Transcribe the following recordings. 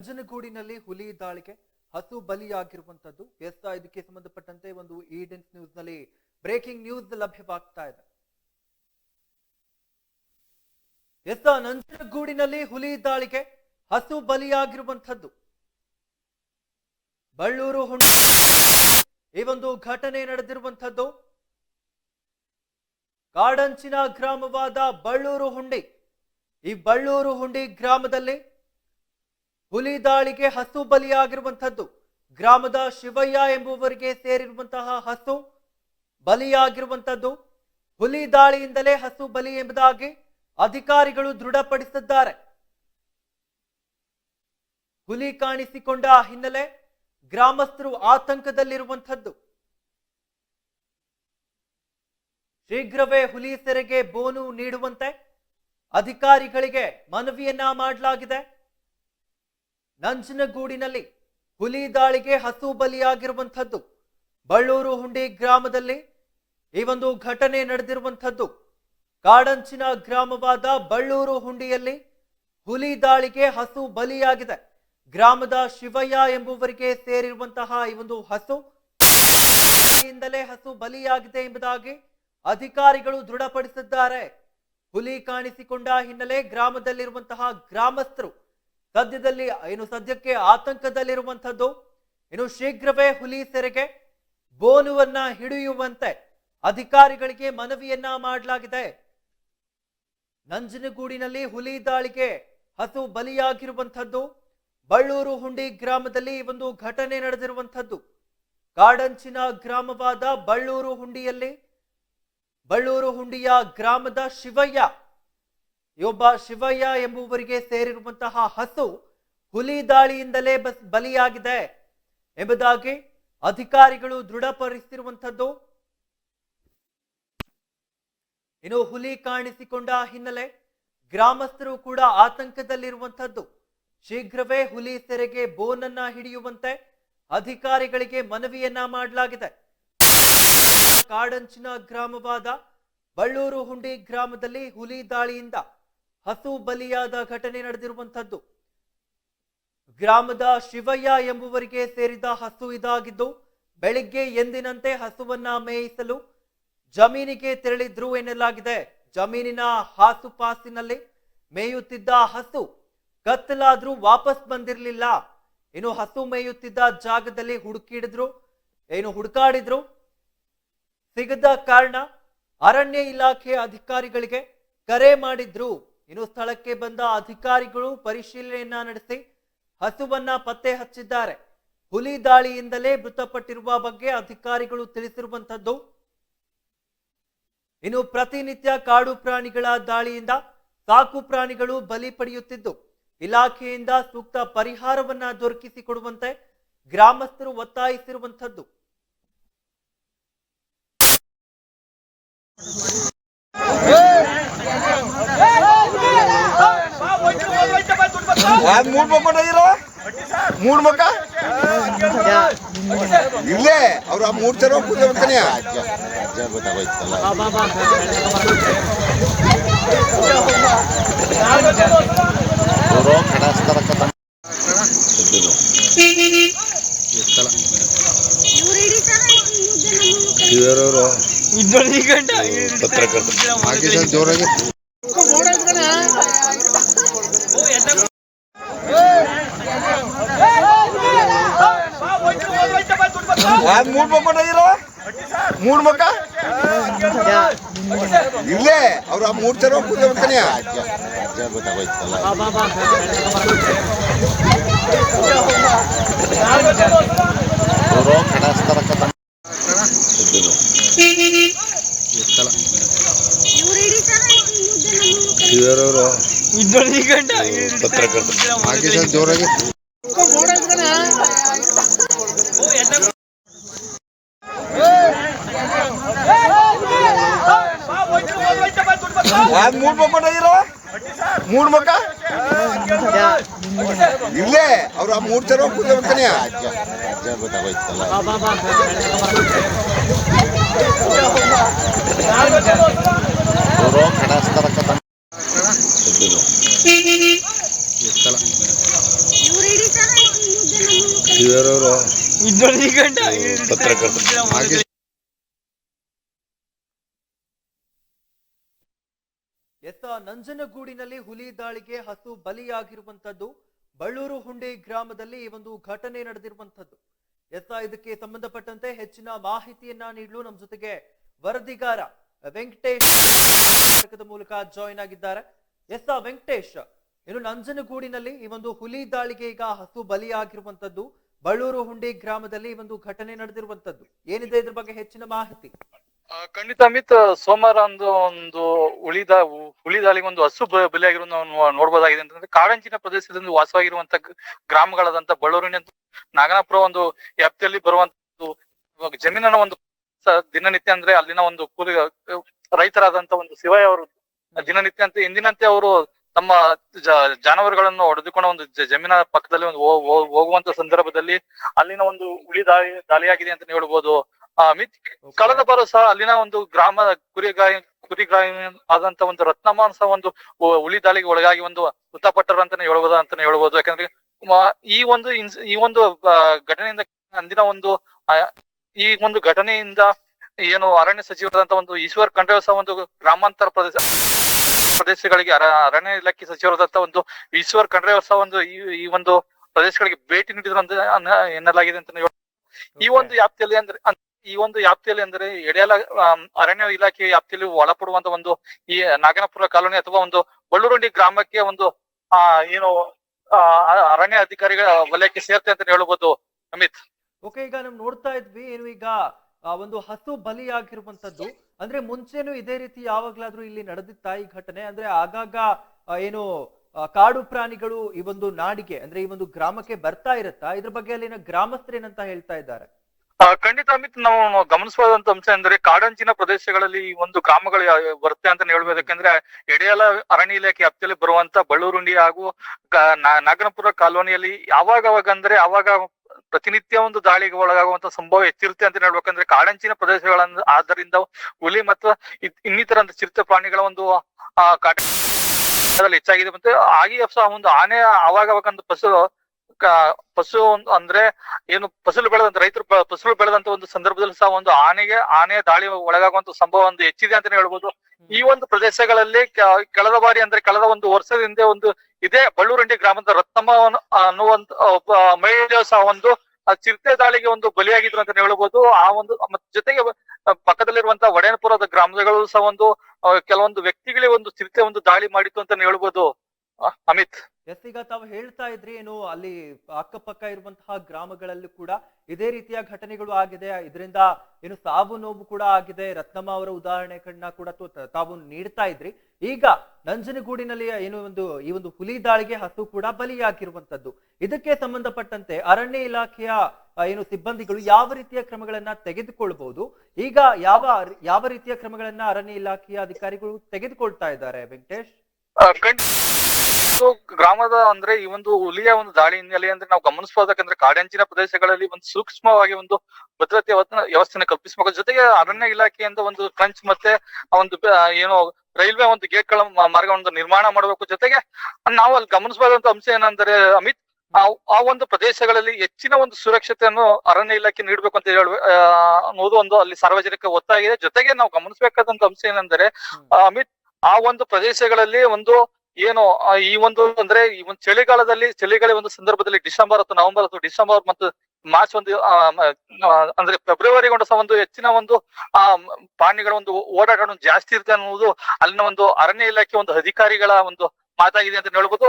ನಂಜನಗೂಡಿನಲ್ಲಿ ಹುಲಿ ದಾಳಿಗೆ ಹಸು ಬಲಿಯಾಗಿರುವಂತದ್ದು. ಎಸ್ ಇದಕ್ಕೆ ಸಂಬಂಧಪಟ್ಟಂತೆ ಒಂದು ಈಡೆನ್ಸ್ ನ್ಯೂಸ್ನಲ್ಲಿ ಬ್ರೇಕಿಂಗ್ ನ್ಯೂಸ್ ಲಭ್ಯವಾಗ್ತಾ ಇದೆ. ಎಸ್ ನಂಜನಗೂಡಿನಲ್ಲಿ ಹುಲಿ ದಾಳಿಗೆ ಹಸು ಬಲಿಯಾಗಿರುವಂತದ್ದು ಬಳ್ಳೂರು ಹುಂಡ ಈ ಒಂದು ಘಟನೆ ನಡೆದಿರುವಂತದ್ದು ಕಾಡಂಚಿನ ಗ್ರಾಮವಾದ ಬಳ್ಳೂರು ಹುಂಡಿ. ಈ ಬಳ್ಳೂರು ಹುಂಡಿ ಗ್ರಾಮದಲ್ಲಿ ಹುಲಿ ದಾಳಿಗೆ ಹಸು ಬಲಿಯಾಗಿರುವಂತದ್ದು ಗ್ರಾಮದ ಶಿವಯ್ಯ ಎಂಬುವರಿಗೆ ಸೇರಿರುವಂತಹ ಹಸು ಬಲಿಯಾಗಿರುವಂತದ್ದು ಹುಲಿ ದಾಳಿಯಿಂದಲೇ ಹಸು ಬಲಿ ಎಂಬುದಾಗಿ ಅಧಿಕಾರಿಗಳು ದೃಢಪಡಿಸಿದ್ದಾರೆ. ಹುಲಿ ಕಾಣಿಸಿಕೊಂಡ ಹಿನ್ನೆಲೆ ಗ್ರಾಮಸ್ಥರು ಆತಂಕದಲ್ಲಿರುವಂತದ್ದು ಶೀಘ್ರವೇ ಹುಲಿ ಸೆರೆಗೆ ಬೋನು ನೀಡುವಂತೆ ಅಧಿಕಾರಿಗಳಿಗೆ ಮನವಿಯನ್ನ ಮಾಡಲಾಗಿದೆ. ನಂಜನಗೂಡಿನಲ್ಲಿ ಹುಲಿ ದಾಳಿಗೆ ಹಸು ಬಲಿಯಾಗಿರುವಂಥದ್ದು. ಬಳ್ಳೂರು ಹುಂಡಿ ಗ್ರಾಮದಲ್ಲಿ ಈ ಒಂದು ಘಟನೆ ನಡೆದಿರುವಂಥದ್ದು. ಕಾಡಂಚಿನ ಗ್ರಾಮವಾದ ಬಳ್ಳೂರು ಹುಂಡಿಯಲ್ಲಿ ಹುಲಿ ದಾಳಿಗೆ ಹಸು ಬಲಿಯಾಗಿದೆ. ಗ್ರಾಮದ ಶಿವಯ್ಯ ಎಂಬುವರಿಗೆ ಸೇರಿರುವಂತಹ ಈ ಒಂದು ಹಸು ಹಸು ಬಲಿಯಾಗಿದೆ ಎಂಬುದಾಗಿ ಅಧಿಕಾರಿಗಳು ದೃಢಪಡಿಸಿದ್ದಾರೆ. ಹುಲಿ ಕಾಣಿಸಿಕೊಂಡ ಹಿನ್ನೆಲೆ ಗ್ರಾಮದಲ್ಲಿರುವಂತಹ ಗ್ರಾಮಸ್ಥರು ಸದ್ಯದಲ್ಲಿ ಏನು ಸದ್ಯಕ್ಕೆ ಆತಂಕದಲ್ಲಿರುವಂಥದ್ದು, ಇನ್ನು ಶೀಘ್ರವೇ ಹುಲಿ ಸೆರೆಗೆ ಬೋನುವನ್ನ ಹಿಡಿಯುವಂತೆ ಅಧಿಕಾರಿಗಳಿಗೆ ಮನವಿಯನ್ನ ಮಾಡಲಾಗಿದೆ. ನಂಜನಗೂಡಿನಲ್ಲಿ ಹುಲಿ ದಾಳಿಗೆ ಹಸು ಬಲಿಯಾಗಿರುವಂಥದ್ದು, ಬಳ್ಳೂರು ಹುಂಡಿ ಗ್ರಾಮದಲ್ಲಿ ಒಂದು ಘಟನೆ ನಡೆದಿರುವಂಥದ್ದು. ಕಾಡಂಚಿನ ಗ್ರಾಮವಾದ ಬಳ್ಳೂರು ಹುಂಡಿಯಲ್ಲಿ, ಬಳ್ಳೂರು ಹುಂಡಿಯ ಗ್ರಾಮದ ಶಿವಯ್ಯ ಒಬ್ಬ ಶಿವಯ್ಯ ಎಂಬುವರಿಗೆ ಸೇರಿರುವಂತಹ ಹಸು ಹುಲಿ ದಾಳಿಯಿಂದಲೇ ಬಸ್ ಬಲಿಯಾಗಿದೆ ಎಂಬುದಾಗಿ ಅಧಿಕಾರಿಗಳು ದೃಢಪಡಿಸಿರುವಂಥದ್ದು. ಇನ್ನು ಹುಲಿ ಕಾಣಿಸಿಕೊಂಡ ಹಿನ್ನೆಲೆ ಗ್ರಾಮಸ್ಥರು ಕೂಡ ಆತಂಕದಲ್ಲಿರುವಂತದ್ದು ಶೀಘ್ರವೇ ಹುಲಿ ಸೆರೆಗೆ ಬೋನನ್ನ ಹಿಡಿಯುವಂತೆ ಅಧಿಕಾರಿಗಳಿಗೆ ಮನವಿಯನ್ನ ಮಾಡಲಾಗಿದೆ. ಕಾಡಂಚಿನ ಗ್ರಾಮವಾದ ಬಳ್ಳೂರು ಹುಂಡಿ ಗ್ರಾಮದಲ್ಲಿ ಹುಲಿ ದಾಳಿಯಿಂದ ಹಸು ಬಲಿಯಾದ ಘಟನೆ ನಡೆದಿರುವಂತದ್ದು ಗ್ರಾಮದ ಶಿವಯ್ಯ ಎಂಬುವರಿಗೆ ಸೇರಿದ ಹಸು ಇದಾಗಿದ್ದು, ಬೆಳಿಗ್ಗೆ ಎಂದಿನಂತೆ ಹಸುವನ್ನ ಮೇಯಿಸಲು ಜಮೀನಿಗೆ ತೆರಳಿದ್ರು ಎನ್ನಲಾಗಿದೆ. ಜಮೀನಿನ ಹಾಸುಪಾಸಿನಲ್ಲಿ ಮೇಯುತ್ತಿದ್ದ ಹಸು ಕತ್ತಲಾದ್ರೂ ವಾಪಸ್ ಬಂದಿರಲಿಲ್ಲ. ಇನ್ನು ಹಸು ಮೇಯುತ್ತಿದ್ದ ಜಾಗದಲ್ಲಿ ಹುಡುಕಿಡಿದ್ರು, ಏನು ಹುಡುಕಾಡಿದ್ರು. ಸಿಗದ ಕಾರಣ ಅರಣ್ಯ ಇಲಾಖೆ ಅಧಿಕಾರಿಗಳಿಗೆ ಕರೆ ಮಾಡಿದ್ರು. ಇನ್ನು ಸ್ಥಳಕ್ಕೆ ಬಂದ ಅಧಿಕಾರಿಗಳು ಪರಿಶೀಲನೆಯನ್ನ ನಡೆಸಿ ಹಸುವನ್ನ ಪತ್ತೆ ಹಚ್ಚಿದ್ದಾರೆ. ಹುಲಿ ದಾಳಿಯಿಂದಲೇ ಮೃತಪಟ್ಟಿರುವ ಬಗ್ಗೆ ಅಧಿಕಾರಿಗಳು ತಿಳಿಸಿರುವಂತದ್ದು. ಇನ್ನು ಪ್ರತಿನಿತ್ಯ ಕಾಡು ಪ್ರಾಣಿಗಳ ದಾಳಿಯಿಂದ ಸಾಕು ಪ್ರಾಣಿಗಳು ಬಲಿ ಪಡೆಯುತ್ತಿದ್ದು, ಇಲಾಖೆಯಿಂದ ಸೂಕ್ತ ಪರಿಹಾರವನ್ನ ದೊರಕಿಸಿಕೊಡುವಂತೆ ಗ್ರಾಮಸ್ಥರು ಒತ್ತಾಯಿಸಿರುವಂತದ್ದು. ಯಾವ್ದು ಮೂಡ್ ಮಕ್ಕ ಇರೋ? ಮೂಡ್ ಮಕ್ಕ? ಇಲ್ಲೇ ಅವ್ರು ಆ ಮೂರ್ ಜನ ಪೂಜೆ ಮಾಡ್ತಾನೆ ಕಡಸ್ತಾರ ಜೋರಾಗಿ. ಮೂಡ್ ಮಕ್ಕ ಮೂಡ್ ಮಕ್ಕ ಇಲ್ಲೇ ಅವ್ರು ಆ ಮೂರ್ ಜನ ಗೊತ್ತಾಗೋಯ್ತಲ್ಲ ಅವರು ಕಡಸ್ತಾರ ಹಾಗೆ ಜೋರಾಗಿ. ಯಾವ್ದು ಮೂರ್ ಮಕ್ಕ ಮೂರ್ ಮೂಡ್ ಮಕ್ಕ? ಇಲ್ಲೇ ಅವ್ರು ಆ ಮೂರ್ ಜನ ಪೂಜೆ ಮಾಡ್ತಾನೆ ಗೊತ್ತಾಗೋಯ್ತಲ್ಲ ಇವ್ರು ಪತ್ರಕರ್ತರು ಹಾಗೆ ಎಸ್ ನಂಜನಗೂಡಿನಲ್ಲಿ ಹುಲಿ ದಾಳಿಗೆ ಹಸು ಬಲಿಯಾಗಿರುವಂತದ್ದು ಬಳ್ಳೂರು ಹುಂಡಿ ಗ್ರಾಮದಲ್ಲಿ ಈ ಒಂದು ಘಟನೆ ನಡೆದಿರುವಂತದ್ದು ಎಸ್ ಇದಕ್ಕೆ ಸಂಬಂಧಪಟ್ಟಂತೆ ಹೆಚ್ಚಿನ ಮಾಹಿತಿಯನ್ನ ನೀಡಲು ನಮ್ಮ ಜೊತೆಗೆ ವರದಿಗಾರ ವೆಂಕಟೇಶ್ ಮೂಲಕ ಜಾಯಿನ್ ಆಗಿದ್ದಾರೆ. ಎಸ್ ವೆಂಕಟೇಶ್, ಇನ್ನು ನಂಜನಗೂಡಿನಲ್ಲಿ ಈ ಒಂದು ಹುಲಿ ದಾಳಿಗೆ ಈಗ ಹಸು ಬಲಿಯಾಗಿರುವಂತದ್ದು ಬಳ್ಳೂರು ಹುಂಡಿ ಗ್ರಾಮದಲ್ಲಿ ಈ ಒಂದು ಘಟನೆ ನಡೆದಿರುವಂತದ್ದು ಏನಿದೆ ಇದ್ರ ಬಗ್ಗೆ ಹೆಚ್ಚಿನ ಮಾಹಿತಿ? ಖಂಡಿತ ಅಮಿತ್, ಸೋಮವಾರ ಒಂದು ಒಂದು ಉಳಿದ ಉಳಿದಾಲಿಗೆ ಒಂದು ಹಸು ಬ- ಬಲಿಯಾಗಿರೋದು ನಾವು ನೋ- ನೋಡ್ಬೋದಾಗಿದೆ ಅಂತಂದ್ರೆ ಕಾಡಂಚಿನ ಪ್ರದೇಶದಿಂದ ವಾಸವಾಗಿರುವಂತ ಗ್ರಾಮಗಳಾದಂತ ಬಳ್ಳೂರಿನ ನಾಗನಾಪುರ ಒಂದು ವ್ಯಾಪ್ತಿಯಲ್ಲಿ ಬರುವಂತ ಜಮೀನನ ಒಂದು ದಿನನಿತ್ಯ ಅಂದ್ರೆ ಅಲ್ಲಿನ ಒಂದು ಕೂಲಿ, ರೈತರಾದಂತ ಒಂದು ಶಿವಯ್ಯ ಅವರು ದಿನನಿತ್ಯ ಅಂತ ಎಂದಿನಂತೆ ಅವರು ತಮ್ಮ ಜಾನುವಾರುಗಳನ್ನು ಹೊಡೆದುಕೊಂಡು ಒಂದು ಜಮೀನ ಪಕ್ಕದಲ್ಲಿ ಒಂದು ಹೋಗುವಂತ ಸಂದರ್ಭದಲ್ಲಿ ಅಲ್ಲಿನ ಒಂದು ಉಳಿ ದಾಳಿ, ದಾಳಿಯಾಗಿದೆ ಅಂತ ಹೇಳ್ಬೋದು. ಅಮಿತ್ ಕಳೆದ ಬಾರ ಸಹ ಅಲ್ಲಿನ ಒಂದು ಗ್ರಾಮ ಕುರಿಗಾಯ ಕುರಿಗಾಯಿ ಆದಂತ ಒಂದು ರತ್ನಮಾನ್ ಸಹ ಒಂದು ಹುಲಿ ದಾಳಿಗೆ ಒಳಗಾಗಿ ಒಂದು ಮೃತಪಟ್ಟರು ಅಂತಾನೆ ಹೇಳ್ಬೋದು ಅಂತಾನೆ ಹೇಳ್ಬೋದು. ಯಾಕಂದ್ರೆ ಈ ಒಂದು ಈ ಒಂದು ಘಟನೆಯಿಂದ ಅಂದಿನ ಒಂದು ಈ ಒಂದು ಘಟನೆಯಿಂದ ಏನು ಅರಣ್ಯ ಸಚಿವರಾದಂತ ಒಂದು ಈಶ್ವರ್ ಖಂಡ್ರೆ ಸಹ ಒಂದು ಗ್ರಾಮಾಂತರ ಪ್ರದೇಶ ಪ್ರದೇಶಗಳಿಗೆ ಅರ- ಅರಣ್ಯ ಇಲಾಖೆ ಸಚಿವರಾದಂತ ಒಂದು ಈಶ್ವರ್ ಖಂಡ್ರೆ ಸಹ ಒಂದು ಈ ಈ ಒಂದು ಪ್ರದೇಶಗಳಿಗೆ ಭೇಟಿ ನೀಡಿದ್ರು ಅಂತ ಎನ್ನಲಾಗಿದೆ ಅಂತ ಈ ಒಂದು ವ್ಯಾಪ್ತಿಯಲ್ಲಿ ಅಂದ್ರೆ ಈ ಒಂದು ವ್ಯಾಪ್ತಿಯಲ್ಲಿ ಅಂದ್ರೆ ಎಡೆಯಲ ಅರಣ್ಯ ಇಲಾಖೆ ವ್ಯಾಪ್ತಿಯಲ್ಲಿ ಒಳಪಡುವಂತ ಒಂದು ಈ ನಾಗನಪುರ ಕಾಲೋನಿ ಅಥವಾ ಒಂದು ಬಳ್ಳೂರುಂಡಿ ಗ್ರಾಮಕ್ಕೆ ಒಂದು, ಆ, ಏನು ಅರಣ್ಯ ಅಧಿಕಾರಿಗಳ ವಲಯಕ್ಕೆ ಸೇರ್ತೆ ಅಂತ ಹೇಳ್ಬೋದು, ಅಮಿತ್. ಓಕೆ, ಈಗ ನಾವು ನೋಡ್ತಾ ಇದ್ವಿ, ಏನು ಈಗ ಒಂದು ಹಸು ಬಲಿಯಾಗಿರುವಂತದ್ದು. ಅಂದ್ರೆ ಮುಂಚೆನೂ ಇದೇ ರೀತಿ ಯಾವಾಗ್ಲಾದ್ರೂ ಇಲ್ಲಿ ನಡೆದಿತ್ತಾ ಈ ಘಟನೆ? ಅಂದ್ರೆ ಆಗಾಗ ಏನು ಕಾಡು ಪ್ರಾಣಿಗಳು ಈ ಒಂದು ನಾಡಿಗೆ, ಅಂದ್ರೆ ಈ ಒಂದು ಗ್ರಾಮಕ್ಕೆ ಬರ್ತಾ ಇರುತ್ತಾ? ಇದ್ರ ಬಗ್ಗೆ ಅಲ್ಲಿನ ಗ್ರಾಮಸ್ಥರೇನಂತ ಹೇಳ್ತಾ ಇದ್ದಾರೆ? ಖಂಡಿತ ಅಮಿತ್, ನಾವು ಗಮನಿಸಬಹುದಂತ ಅಂಶ ಅಂದ್ರೆ ಕಾಡಂಚಿನ ಪ್ರದೇಶಗಳಲ್ಲಿ ಈ ಒಂದು ಗ್ರಾಮಗಳು ಬರುತ್ತೆ ಅಂತ ಹೇಳ್ಬೋದು. ಯಾಕಂದ್ರೆ ಎಡೆಯಲ ಅರಣ್ಯ ಇಲಾಖೆ ವ್ಯಾಪ್ತಿಯಲ್ಲಿ ಬರುವಂತ ಬಳ್ಳೂರುಂಡಿ ಹಾಗೂ ನಾಗನಪುರ ಕಾಲೋನಿಯಲ್ಲಿ ಯಾವಾಗ ಅಂದ್ರೆ ಅವಾಗ ಪ್ರತಿನಿತ್ಯ ಒಂದು ದಾಳಿಗೆ ಒಳಗಾಗುವಂತ ಸಂಭವ ಹೆಚ್ಚಿರುತ್ತೆ ಅಂತ ಹೇಳ್ಬೇಕಂದ್ರೆ ಕಾಡಂಚಿನ ಪ್ರದೇಶಗಳ ಆದ್ದರಿಂದ ಹುಲಿ ಮತ್ತು ಇನ್ನಿತರ ಚಿರತೆ ಪ್ರಾಣಿಗಳ ಒಂದು ಕಾಟ ಹೆಚ್ಚಾಗಿದೆ. ಮತ್ತೆ ಆಗಿ ಒಂದು ಆನೆ ಅವಾಗ ಅವಾಗ ಒಂದು ಪಶು ಒಂದು ಅಂದ್ರೆ ಏನು ಫಸಲು ಬೆಳೆದಂತ ರೈತರು ಫಸಲು ಬೆಳೆದಂತ ಒಂದು ಸಂದರ್ಭದಲ್ಲಿ ಸಹ ಒಂದು ಆನೆಗೆ ಆನೆ ದಾಳಿ ಒಳಗಾಗುವಂತ ಸಂಭವ ಒಂದು ಹೆಚ್ಚಿದೆ ಅಂತಾನೆ ಹೇಳ್ಬೋದು. ಈ ಒಂದು ಪ್ರದೇಶಗಳಲ್ಲಿ ಕಳೆದ ಬಾರಿ ಅಂದ್ರೆ ಕಳೆದ ಒಂದು ವರ್ಷದ ಹಿಂದೆ ಒಂದು ಇದೇ ಬಳ್ಳೂರಂಡಿ ಗ್ರಾಮದ ರತ್ನಮ್ಮ ಅನ್ನು- ಅನ್ನುವಂತ ಒಬ್ಬ ಮಹಿಳೆ ಸಹ ಒಂದು ಚಿರತೆ ದಾಳಿಗೆ ಒಂದು ಬಲಿಯಾಗಿದ್ರು ಅಂತ ಹೇಳ್ಬೋದು. ಆ ಒಂದು ಮತ್ತ್ ಜೊತೆಗೆ ಪಕ್ಕದಲ್ಲಿರುವಂತಹ ಪಕ್ಕದಲ್ಲಿರುವಂತ ಒಡೆಯನಪುರದ ಗ್ರಾಮಗಳು ಸಹ ಒಂದು ಕೆಲವೊಂದು ವ್ಯಕ್ತಿಗಳಿಗೆ ಒಂದು ಚಿರತೆ ಒಂದು ದಾಳಿ ಮಾಡಿತ್ತು ಅಂತ ಹೇಳ್ಬೋದು. ಅಮಿತ್. ಎಸ್ ಈಗ ತಾವು ಹೇಳ್ತಾ ಇದ್ರಿ, ಏನು, ಅಲ್ಲಿ ಅಕ್ಕಪಕ್ಕ ಇರುವಂತಹ ಗ್ರಾಮಗಳಲ್ಲೂ ಕೂಡ ಇದೇ ರೀತಿಯ ಘಟನೆಗಳು ಆಗಿದೆ. ಇದರಿಂದ ಏನು ಸಾವು ನೋವು ಕೂಡ ಆಗಿದೆ. ರತ್ನಮ್ಮ ಅವರ ಉದಾಹರಣೆಗಳನ್ನ ಕೂಡ ತಾವು ನೀಡ್ತಾ ಇದ್ರಿ. ಈಗ ನಂಜನಗೂಡಿನಲ್ಲಿ ಏನು ಒಂದು, ಈ ಒಂದು ಹುಲಿ ದಾಳಿಗೆ ಹಸು ಕೂಡ ಬಲಿಯಾಗಿರುವಂತದ್ದು ಇದಕ್ಕೆ ಸಂಬಂಧಪಟ್ಟಂತೆ ಅರಣ್ಯ ಇಲಾಖೆಯ ಏನು ಸಿಬ್ಬಂದಿಗಳು ಯಾವ ರೀತಿಯ ಕ್ರಮಗಳನ್ನ ತೆಗೆದುಕೊಳ್ಬಹುದು? ಈಗ ಯಾವ ಯಾವ ರೀತಿಯ ಕ್ರಮಗಳನ್ನ ಅರಣ್ಯ ಇಲಾಖೆಯ ಅಧಿಕಾರಿಗಳು ತೆಗೆದುಕೊಳ್ತಾ ಇದ್ದಾರೆ, ವೆಂಕಟೇಶ್? ಗ್ರಾಮದ ಅಂದ್ರೆ ಈ ಒಂದು ಹುಲಿಯ ಒಂದು ದಾಳಿ ಹಿನ್ನೆಲೆ ಅಂದ್ರೆ ನಾವು ಗಮನಿಸಬಹುದಕ್ಕಂದ್ರೆ ಕಾಡಂಚಿನ ಪ್ರದೇಶಗಳಲ್ಲಿ ಒಂದು ಸೂಕ್ಷ್ಮವಾಗಿ ಒಂದು ಭದ್ರತೆ ವ್ಯವಸ್ಥೆ- ವ್ಯವಸ್ಥೆನ ಕಲ್ಪಿಸಬೇಕು. ಜೊತೆಗೆ ಅರಣ್ಯ ಇಲಾಖೆಯಿಂದ ಒಂದು ಕ್ರಂಚ್ ಮತ್ತೆ ಒಂದು ಏನು ರೈಲ್ವೆ ಒಂದು ಗೇಟ್ಗಳ ಮಾರ್ಗವನ್ನು ನಿರ್ಮಾಣ ಮಾಡಬೇಕು. ಜೊತೆಗೆ ನಾವು ಅಲ್ಲಿ ಗಮನಿಸಬಹುದಂತ ಅಂಶ ಏನಂದ್ರೆ ಅಮಿತ್ ಆ ಒಂದು ಪ್ರದೇಶಗಳಲ್ಲಿ ಹೆಚ್ಚಿನ ಒಂದು ಸುರಕ್ಷತೆಯನ್ನು ಅರಣ್ಯ ಇಲಾಖೆ ನೀಡಬೇಕು ಅಂತ ಹೇಳುವ ಅನ್ನೋದು ಒಂದು ಅಲ್ಲಿ ಸಾರ್ವಜನಿಕ ಒತ್ತಾಗಿದೆ ಜೊತೆಗೆ ನಾವು ಗಮನಿಸಬೇಕಾದಂತ ಅಂಶ ಏನಂದ್ರೆ ಅಮಿತ್ ಆ ಒಂದು ಪ್ರದೇಶಗಳಲ್ಲಿ ಒಂದು ಏನು ಈ ಒಂದು ಅಂದ್ರೆ ಈ ಒಂದು ಚಳಿಗಾಲದಲ್ಲಿ ಚಳಿಗಾಲ ಒಂದು ಸಂದರ್ಭದಲ್ಲಿ ಡಿಸೆಂಬರ್ ಅಥವಾ ನವೆಂಬರ್ ಅಥವಾ ಡಿಸೆಂಬರ್ ಮತ್ತು ಮಾರ್ಚ್ ಒಂದು ಅಂದ್ರೆ ಫೆಬ್ರವರಿ ಸಹ ಒಂದು ಹೆಚ್ಚಿನ ಒಂದು, ಆ ಪ್ರಾಣಿಗಳ ಒಂದು ಓಡಾಟ ಜಾಸ್ತಿ ಇರುತ್ತೆ ಅನ್ನೋದು ಅಲ್ಲಿನ ಒಂದು ಅರಣ್ಯ ಇಲಾಖೆ ಒಂದು ಅಧಿಕಾರಿಗಳ ಒಂದು ಮಾತಾಗಿದೆ ಅಂತ ಹೇಳ್ಬೋದು.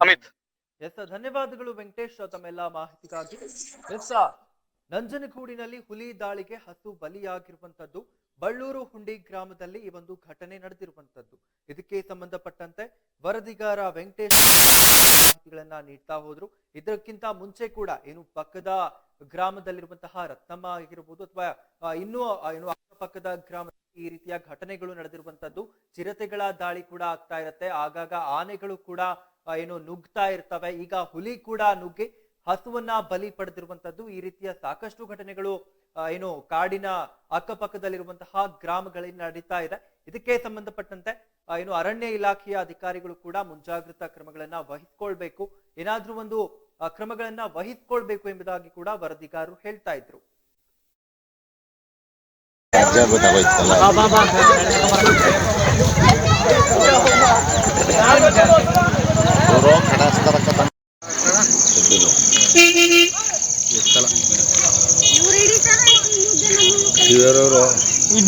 ಅಮಿತ್. ಎಸ್ ಧನ್ಯವಾದಗಳು ವೆಂಕಟೇಶ್ ತಮ್ಮೆಲ್ಲ ಮಾಹಿತಿಗಾಗಿ. ಎಸ್ ನಂಜನಗೂಡಿನಲ್ಲಿ ಹುಲಿ ದಾಳಿಗೆ ಹಸು ಬಲಿಯಾಗಿರುವಂತದ್ದು ಬಳ್ಳೂರು ಹುಂಡಿ ಗ್ರಾಮದಲ್ಲಿ ಈ ಒಂದು ಘಟನೆ ನಡೆದಿರುವಂತದ್ದು ಇದಕ್ಕೆ ಸಂಬಂಧಪಟ್ಟಂತೆ ವರದಿಗಾರ ವೆಂಕಟೇಶ್ ಮಾಹಿತಿಗಳನ್ನ ನೀಡ್ತಾ ಹೋದ್ರು. ಇದಕ್ಕಿಂತ ಮುಂಚೆ ಕೂಡ ಏನು ಪಕ್ಕದ ಗ್ರಾಮದಲ್ಲಿರುವಂತಹ ರತ್ನಮ್ಮ ಆಗಿರ್ಬೋದು ಅಥವಾ ಇನ್ನೂ ಏನು ಅಕ್ಕಪಕ್ಕದ ಗ್ರಾಮ ಈ ರೀತಿಯ ಘಟನೆಗಳು ನಡೆದಿರುವಂತದ್ದು ಚಿರತೆಗಳ ದಾಳಿ ಕೂಡ ಆಗ್ತಾ ಇರತ್ತೆ. ಆಗಾಗ ಆನೆಗಳು ಕೂಡ ಏನು ನುಗ್ತಾ ಇರ್ತವೆ. ಈಗ ಹುಲಿ ಕೂಡ ನುಗ್ಗಿ ಹಸುವನ್ನ ಬಲಿ ಪಡೆದಿರುವಂತದ್ದು ಈ ರೀತಿಯ ಸಾಕಷ್ಟು ಘಟನೆಗಳು ಏನು ಕಾಡಿನ ಅಕ್ಕಪಕ್ಕದಲ್ಲಿರುವಂತಹ ಗ್ರಾಮಗಳಲ್ಲಿ ನಡೀತಾ ಇದೆ. ಇದಕ್ಕೆ ಸಂಬಂಧಪಟ್ಟಂತೆ ಏನು ಅರಣ್ಯ ಇಲಾಖೆಯ ಅಧಿಕಾರಿಗಳು ಕೂಡ ಮುಂಜಾಗ್ರತಾ ಕ್ರಮಗಳನ್ನ ವಹಿಸ್ಕೊಳ್ಬೇಕು. ಏನಾದ್ರೂ ಒಂದು ಕ್ರಮಗಳನ್ನ ವಹಿಸ್ಕೊಳ್ಬೇಕು ಎಂಬುದಾಗಿ ಕೂಡ ವರದಿಗಾರರು ಹೇಳ್ತಾ ಇದ್ರು.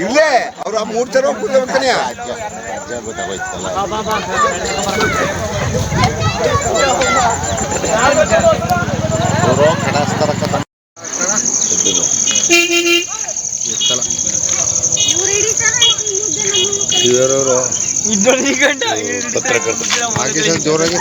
ಇಲ್ಲೇ ಅವ್ರ ಆ ಮೂರ್ ತರ ಪೂಜೆ ಮಾಡ್ತಾನೆ ಅಜ್ಜ ಅಜ್ಜ ಗೊತ್ತಾಗೋಯ್ತಲ್ಲ ಇವರು ಕಡಸ್ತಾರ ಕದ ಇವರವರು ಪತ್ರಕರ್ತ ಹಾಗೆ ಸರ್ ಜೋರಾಗಿ.